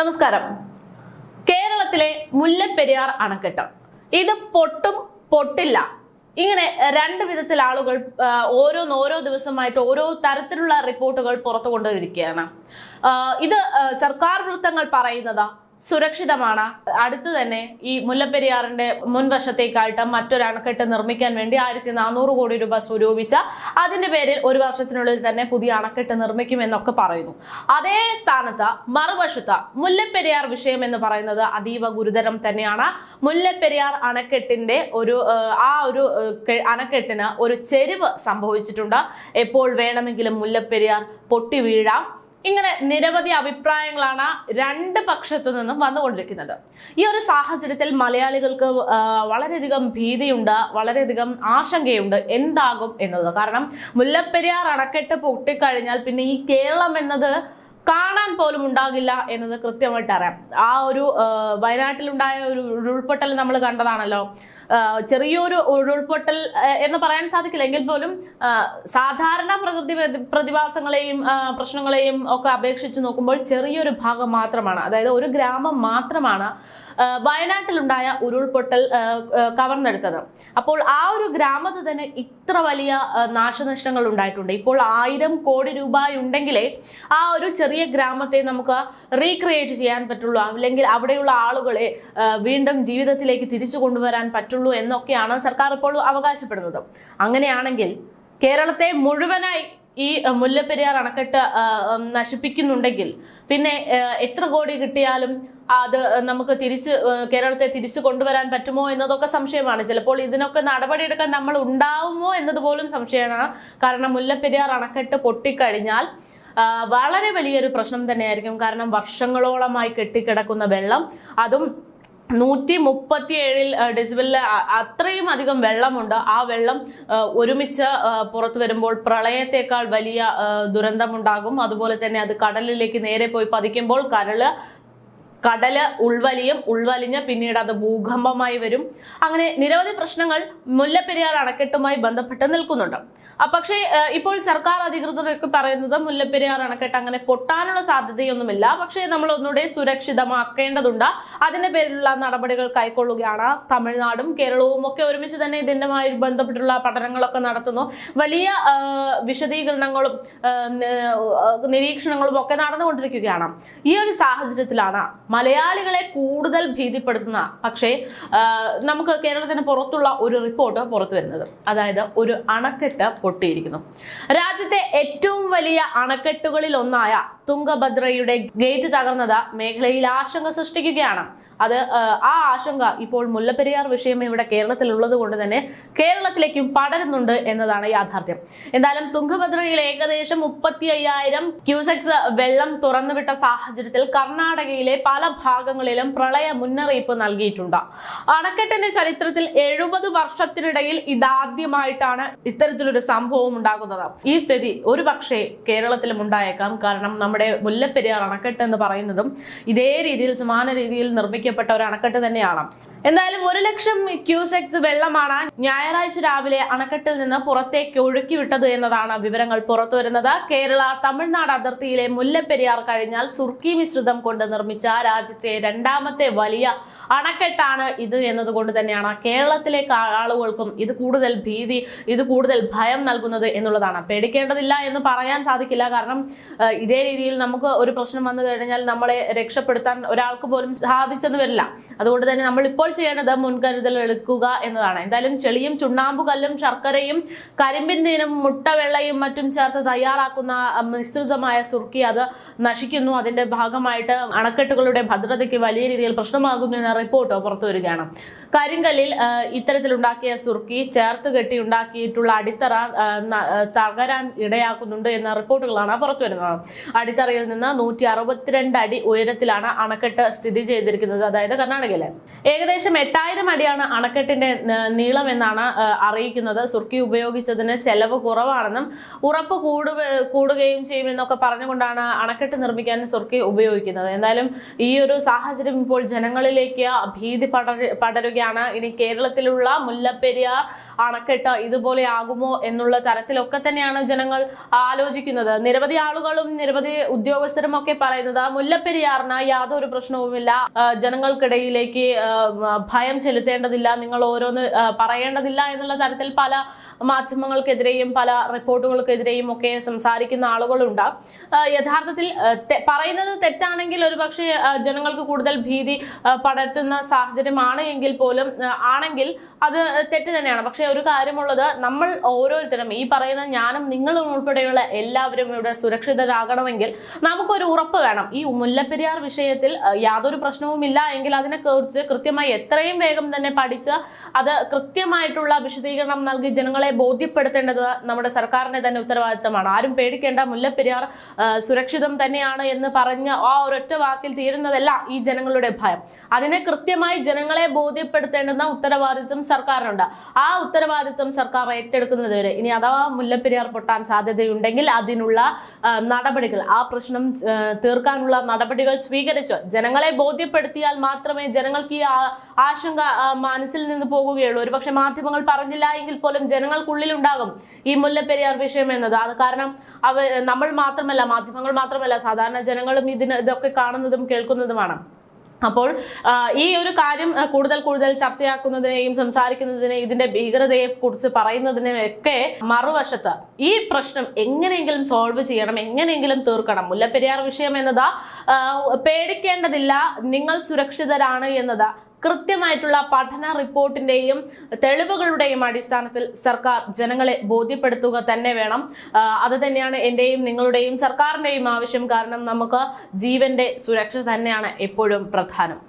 നമസ്കാരം. കേരളത്തിലെ മുല്ലപ്പെരിയാർ അണക്കെട്ട്. ഇത് പൊട്ടും പൊട്ടില്ല. ഇങ്ങനെ രണ്ട് വിധത്തിൽ ആളുകൾ ഓരോന്ന് ഓരോ ദിവസമായിട്ട് ഓരോ തരത്തിലുള്ള റിപ്പോർട്ടുകൾ പുറത്തു കൊണ്ടുവരികയാണ് ഇത് സർക്കാർ വൃത്തങ്ങൾ പറയുന്നതാ സുരക്ഷിതമാണ്. അടുത്ത് തന്നെ ഈ മുല്ലപ്പെരിയാറിന്റെ മുൻവശത്തേക്കായിട്ട് മറ്റൊരു അണക്കെട്ട് നിർമ്മിക്കാൻ വേണ്ടി ആയിരത്തി നാനൂറ് കോടി രൂപ സ്വരൂപിച്ച അതിന്റെ പേരിൽ ഒരു വർഷത്തിനുള്ളിൽ തന്നെ പുതിയ അണക്കെട്ട് നിർമ്മിക്കുമെന്നൊക്കെ പറയുന്നു. അതേ സ്ഥാനത്ത് മറുവശത്ത് മുല്ലപ്പെരിയാർ വിഷയം എന്ന് പറയുന്നത് അതീവ ഗുരുതരം തന്നെയാണ്. മുല്ലപ്പെരിയാർ അണക്കെട്ടിന്റെ ഒരു ആ, ഒരു അണക്കെട്ടിന് ഒരു ചെരിവ് സംഭവിച്ചിട്ടുണ്ട്. എപ്പോൾ വേണമെങ്കിലും മുല്ലപ്പെരിയാർ പൊട്ടി വീഴാം. ഇങ്ങനെ നിരവധി അഭിപ്രായങ്ങളാണ് രണ്ട് പക്ഷത്തു നിന്നും വന്നുകൊണ്ടിരിക്കുന്നത്. ഈ ഒരു സാഹചര്യത്തിൽ മലയാളികൾക്ക് വളരെയധികം ഭീതിയുണ്ട് വളരെയധികം ആശങ്കയുണ്ട്. എന്താകും എന്നത്? കാരണം മുല്ലപ്പെരിയാർ അണക്കെട്ട് പൊട്ടിക്കഴിഞ്ഞാൽ പിന്നെ ഈ കേരളം എന്നത് കാണാൻ പോലും ഉണ്ടാകില്ല എന്നത് കൃത്യമായിട്ട് അറിയാം. ആ ഒരു വയനാട്ടിലുണ്ടായ ഒരു ഉരുൾപൊട്ടൽ നമ്മൾ കണ്ടതാണല്ലോ. ചെറിയൊരു ഉരുൾപൊട്ടൽ എന്ന് പറയാൻ സാധിക്കില്ല. എങ്കിൽ പോലും സാധാരണ പ്രകൃതി പ്രതിഭാസങ്ങളെയും പ്രശ്നങ്ങളെയും ഒക്കെ അപേക്ഷിച്ച് നോക്കുമ്പോൾ ചെറിയൊരു ഭാഗം മാത്രമാണ്. അതായത് ഒരു ഗ്രാമം മാത്രമാണ് വയനാട്ടിലുണ്ടായ ഉരുൾപൊട്ടൽ കവർന്നെടുത്തത്. അപ്പോൾ ആ ഒരു ഗ്രാമത്തിൽ തന്നെ ഇത്ര വലിയ നാശനഷ്ടങ്ങൾ ഉണ്ടായിട്ടുണ്ട്. ഇപ്പോൾ ആയിരം കോടി രൂപ ഉണ്ടെങ്കിലേ ആ ഒരു ചെറിയ ഗ്രാമത്തെ നമുക്ക് റീക്രിയേറ്റ് ചെയ്യാൻ പറ്റുള്ളൂ. അല്ലെങ്കിൽ അവിടെയുള്ള ആളുകളെ വീണ്ടും ജീവിതത്തിലേക്ക് തിരിച്ചു കൊണ്ടുവരാൻ പറ്റുള്ളൂ എന്നൊക്കെയാണ് സർക്കാർ ഇപ്പോൾ അവകാശപ്പെടുന്നത്. അങ്ങനെയാണെങ്കിൽ കേരളത്തെ മുഴുവനായി ഈ മുല്ലപ്പെരിയാർ അണക്കെട്ട് നശിപ്പിക്കുന്നുണ്ടെങ്കിൽ പിന്നെ എത്ര കോടി കിട്ടിയാലും അത് നമുക്ക് തിരിച്ച് കേരളത്തെ തിരിച്ചു കൊണ്ടുവരാൻ പറ്റുമോ എന്നതൊക്കെ സംശയമാണ്. ചിലപ്പോൾ ഇതിനൊക്കെ നടപടിയെടുക്കാൻ നമ്മൾ ഉണ്ടാവുമോ എന്നതുപോലും സംശയമാണ്. കാരണം മുല്ലപ്പെരിയാർ അണക്കെട്ട് പൊട്ടിക്കഴിഞ്ഞാൽ വളരെ വലിയൊരു പ്രശ്നം തന്നെയായിരിക്കും. കാരണം വർഷങ്ങളോളമായി കെട്ടിക്കിടക്കുന്ന വെള്ളം അതും നൂറ്റി മുപ്പത്തി ഏഴിൽ ഡെസിബിളിൽ അത്രയും അധികം വെള്ളമുണ്ട്. ആ വെള്ളം ഒരുമിച്ച് പുറത്തു വരുമ്പോൾ പ്രളയത്തെക്കാൾ വലിയ ദുരന്തമുണ്ടാകും. അതുപോലെ തന്നെ അത് കടലിലേക്ക് നേരെ പോയി പതിക്കുമ്പോൾ കരൾ കടൽ ഉൾവലിയും ഉൾവലിഞ്ഞ് പിന്നീട് അത് ഭൂകമ്പമായി വരും. അങ്ങനെ നിരവധി പ്രശ്നങ്ങൾ മുല്ലപ്പെരിയാർ അണക്കെട്ടുമായി ബന്ധപ്പെട്ട് നിൽക്കുന്നുണ്ട്. പക്ഷേ ഇപ്പോൾ സർക്കാർ അധികൃതരൊക്കെ പറയുന്നത് മുല്ലപ്പെരിയാർ അണക്കെട്ട് അങ്ങനെ പൊട്ടാനുള്ള സാധ്യതയൊന്നുമില്ല. പക്ഷേ നമ്മൾ ഒന്നുകൂടെ സുരക്ഷിതമാക്കേണ്ടതുണ്ട്. അതിന്റെ പേരിലുള്ള നടപടികൾ കൈക്കൊള്ളുകയാണ് തമിഴ്നാടും കേരളവും ഒക്കെ ഒരുമിച്ച് തന്നെ ഇതിന്റെമായി ബന്ധപ്പെട്ടുള്ള പഠനങ്ങളൊക്കെ നടത്തുന്നു. വലിയ വിശദീകരണങ്ങളും നിരീക്ഷണങ്ങളും ഒക്കെ നടന്നുകൊണ്ടിരിക്കുകയാണ്. ഈ ഒരു സാഹചര്യത്തിലാണ് മലയാളികളെ കൂടുതൽ ഭീതിപ്പെടുത്തുന്ന പക്ഷേ നമുക്ക് കേരളത്തിന് പുറത്തുള്ള ഒരു റിപ്പോർട്ട് പുറത്തു വരുന്നത്. അതായത് ഒരു അണക്കെട്ട് പൊട്ടിയിരിക്കുന്നു. രാജ്യത്തെ ഏറ്റവും വലിയ അണക്കെട്ടുകളിൽ ഒന്നായ തുംഗഭദ്രയുടെ ഗേറ്റ് തകർന്നത് മേഖലയിൽ ആശങ്ക സൃഷ്ടിക്കുകയാണ്. അത് ആ, ആശങ്ക ഇപ്പോൾ മുല്ലപ്പെരിയാർ വിഷയം ഇവിടെ കേരളത്തിൽ ഉള്ളത് കൊണ്ട് തന്നെ കേരളത്തിലേക്കും പടരുന്നുണ്ട് എന്നതാണ് യാഥാർത്ഥ്യം. എന്തായാലും തുംഗഭദ്രയിൽ ഏകദേശം മുപ്പത്തി അയ്യായിരം ക്യൂസെക്സ് വെള്ളം തുറന്നുവിട്ട സാഹചര്യത്തിൽ കർണാടകയിലെ പല ഭാഗങ്ങളിലും പ്രളയ മുന്നറിയിപ്പ് നൽകിയിട്ടുണ്ട്. അണക്കെട്ടിന്റെ ചരിത്രത്തിൽ എഴുപത് വർഷത്തിനിടയിൽ ഇതാദ്യമായിട്ടാണ് ഇത്തരത്തിലൊരു സംഭവം ഉണ്ടാകുന്നത്. ഈ സ്ഥിതി ഒരു പക്ഷേ കേരളത്തിലും ഉണ്ടായേക്കാം. കാരണം നമ്മുടെ മുല്ലപ്പെരിയാർ അണക്കെട്ട് എന്ന് പറയുന്നതും ഇതേ രീതിയിൽ സമാന രീതിയിൽ നിർമ്മിക്കപ്പെട്ട ഒരു അണക്കെട്ട് തന്നെയാണ്. എന്തായാലും ഒരു ലക്ഷം ക്യൂസെക്സ് വെള്ളമാണ് ഞായറാഴ്ച രാവിലെ അണക്കെട്ടിൽ നിന്ന് പുറത്തേക്ക് ഒഴുക്കി വിട്ടത് എന്നതാണ് വിവരങ്ങൾ പുറത്തുവരുന്നത് കേരള തമിഴ്നാട് അതിർത്തിയിലെ മുല്ലപ്പെരിയാർ കഴിഞ്ഞാൽ സുർക്കി മിശ്രിതം കൊണ്ട് നിർമ്മിച്ച രാജ്യത്തെ രണ്ടാമത്തെ വലിയ അണക്കെട്ടാണ് ഇത് എന്നതുകൊണ്ട് തന്നെയാണ് കേരളത്തിലെ ആളുകൾക്കും ഇത് കൂടുതൽ ഭീതി ഇത് കൂടുതൽ ഭയം നൽകുന്നത് എന്നുള്ളതാണ്. പേടിക്കേണ്ടതില്ല എന്ന് പറയാൻ സാധിക്കില്ല. കാരണം ഇതേ രീതിയിൽ നമുക്ക് ഒരു പ്രശ്നം വന്നു കഴിഞ്ഞാൽ നമ്മളെ രക്ഷപ്പെടുത്താൻ ഒരാൾക്ക് പോലും സാധിച്ചെന്ന് വരില്ല. അതുകൊണ്ട് തന്നെ നമ്മൾ ഇപ്പോൾ ചെയ്യേണ്ടത് മുൻകരുതൽ എടുക്കുക എന്നതാണ്. എന്തായാലും ചെളിയും ചുണ്ണാമ്പു കല്ലും ശർക്കരയും കരിമ്പിൻ തീനും മുട്ടവെള്ളയും മറ്റും ചേർത്ത് തയ്യാറാക്കുന്ന മിശ്രിതമായ സുർക്കി അത് നശിക്കുന്നു. അതിന്റെ ഭാഗമായിട്ട് അണക്കെട്ടുകളുടെ ഭദ്രതയ്ക്ക് വലിയ രീതിയിൽ പ്രശ്നമാകുമെന്ന റിപ്പോർട്ട് പുറത്തു വരികയാണ്. കരിങ്കല്ലിൽ ഇത്തരത്തിലുണ്ടാക്കിയ സുർക്കി ചേർത്ത് കെട്ടി ഉണ്ടാക്കിയിട്ടുള്ള അടിത്തറ തകരാൻ ഇടയാക്കുന്നുണ്ട് എന്ന റിപ്പോർട്ടുകളാണ് പുറത്തു വരുന്നത്. അടിത്തറയിൽ നിന്ന് നൂറ്റി അറുപത്തിരണ്ട് അടി ഉയരത്തിലാണ് അണക്കെട്ട് സ്ഥിതി ചെയ്തിരിക്കുന്നത്. പറയുന്നത് അതായത് കർണാടകയിലെ. ഏകദേശം എട്ടായിരം അടിയാണ് അണക്കെട്ടിന്റെ നീളം എന്നാണ് അറിയിക്കുന്നത്. സുർക്കി ഉപയോഗിച്ചതിന് ചെലവ് കുറവാണെന്നും ഉറപ്പ് കൂടുക കൂടുകയും ചെയ്യുമെന്നൊക്കെ പറഞ്ഞുകൊണ്ടാണ് അണക്കെട്ട് നിർമ്മിക്കാൻ സുർക്കി ഉപയോഗിക്കുന്നത്. എന്തായാലും ഈ ഒരു സാഹചര്യം ഇപ്പോൾ ജനങ്ങളിലേക്ക് ഭീതി പടര പടരുകയാണ്. ഇനി കേരളത്തിലുള്ള മുല്ലപ്പെരിയാർ അണക്കെട്ട് ഇതുപോലെ ആകുമോ എന്നുള്ള തരത്തിലൊക്കെ തന്നെയാണ് ജനങ്ങൾ ആലോചിക്കുന്നത്. നിരവധി ആളുകളും നിരവധി ഉദ്യോഗസ്ഥരും ഒക്കെ പറയുന്നത് മുല്ലപ്പെരിയാറിന് യാതൊരു പ്രശ്നവുമില്ല. ജനങ്ങൾക്കിടയിലേക്ക് ഭയം ചെലുത്തേണ്ടതില്ല നിങ്ങൾ ഓരോന്ന് പറയേണ്ടതില്ല എന്നുള്ള തരത്തിൽ പല മാധ്യമങ്ങൾക്കെതിരെയും പല റിപ്പോർട്ടുകൾക്കെതിരെയും ഒക്കെ സംസാരിക്കുന്ന ആളുകളുണ്ട്. യഥാർത്ഥത്തിൽ പറയുന്നത് തെറ്റാണെങ്കിൽ ഒരുപക്ഷെ ജനങ്ങൾക്ക് കൂടുതൽ ഭീതി പടർത്തുന്ന സാഹചര്യമാണ് എങ്കിൽ പോലും ആണെങ്കിൽ അത് തെറ്റ് തന്നെയാണ്. പക്ഷെ ഒരു കാര്യമുള്ളത് നമ്മൾ ഓരോരുത്തരും ഈ പറയുന്ന ഞാനും നിങ്ങളും ഉൾപ്പെടെയുള്ള എല്ലാവരും ഇവിടെ സുരക്ഷിതരാകണമെങ്കിൽ നമുക്കൊരു ഉറപ്പ് വേണം. ഈ മുല്ലപ്പെരിയാർ വിഷയത്തിൽ യാതൊരു പ്രശ്നവുമില്ല എങ്കിൽ അതിനെക്കുറിച്ച് കൃത്യമായി എത്രയും വേഗം തന്നെ പഠിച്ച് അത് കൃത്യമായിട്ടുള്ള വിശദീകരണം നൽകി ജനങ്ങളെ ബോധ്യപ്പെടുത്തേണ്ടത് നമ്മുടെ സർക്കാരിന്റെ തന്നെ ഉത്തരവാദിത്തമാണ്. ആരും പേടിക്കേണ്ട മുല്ലപ്പെരിയാർ സുരക്ഷിതം തന്നെയാണ് എന്ന് പറഞ്ഞ ആ ഒരൊറ്റ വാക്കിൽ തീരുന്നതല്ല ഈ ജനങ്ങളുടെ ഭയം. അതിനെ കൃത്യമായി ജനങ്ങളെ ബോധ്യപ്പെടുത്തേണ്ടുന്ന ഉത്തരവാദിത്വം സർക്കാരിനുണ്ട്. ആ ഉത്തരവാദിത്വം സർക്കാർ ഏറ്റെടുക്കുന്നത് വരെ. ഇനി അഥവാ മുല്ലപ്പെരിയാർ പൊട്ടാൻ സാധ്യതയുണ്ടെങ്കിൽ അതിനുള്ള നടപടികൾ ആ പ്രശ്നം തീർക്കാനുള്ള നടപടികൾ സ്വീകരിച്ച് ജനങ്ങളെ ബോധ്യപ്പെടുത്തിയാൽ മാത്രമേ ജനങ്ങൾക്ക് ഈ ആശങ്ക മനസ്സിൽ നിന്ന് പോകുകയുള്ളൂ ഒരുപക്ഷെ മാധ്യമങ്ങൾ പറഞ്ഞില്ല എങ്കിൽ പോലും ജനങ്ങൾക്കുള്ളിൽ ഉണ്ടാകും ഈ മുല്ലപ്പെരിയാർ വിഷയം എന്നത്. അത് കാരണം അവ നമ്മൾ മാത്രമല്ല മാധ്യമങ്ങൾ മാത്രമല്ല സാധാരണ ജനങ്ങളും ഇതിന് ഇതൊക്കെ കാണുന്നതും കേൾക്കുന്നതുമാണ്. അപ്പോൾ ഈ ഒരു കാര്യം കൂടുതൽ കൂടുതൽ ചർച്ചയാക്കുന്നതിനെയും സംസാരിക്കുന്നതിനെയും ഇതിന്റെ ഭീകരതയെ കുറിച്ച് പറയുന്നതിനെയും ഒക്കെ മറുവശത്ത് ഈ പ്രശ്നം എങ്ങനെയെങ്കിലും സോൾവ് ചെയ്യണം എങ്ങനെയെങ്കിലും തീർക്കണം. മുല്ലപ്പെരിയാർ വിഷയം എന്നത് പേടിക്കേണ്ടതില്ല നിങ്ങൾ സുരക്ഷിതരാണ് എന്നത്. കൃത്യമായിട്ടുള്ള പഠന റിപ്പോർട്ടിന്റെയും തെളിവുകളുടെയും അടിസ്ഥാനത്തിൽ സർക്കാർ ജനങ്ങളെ ബോധ്യപ്പെടുത്തുക തന്നെ വേണം. അത് തന്നെയാണ് എന്റെയും നിങ്ങളുടെയും സർക്കാരിന്റെയും ആവശ്യം. കാരണം നമുക്ക് ജീവന്റെ സുരക്ഷ തന്നെയാണ് എപ്പോഴും പ്രധാനം.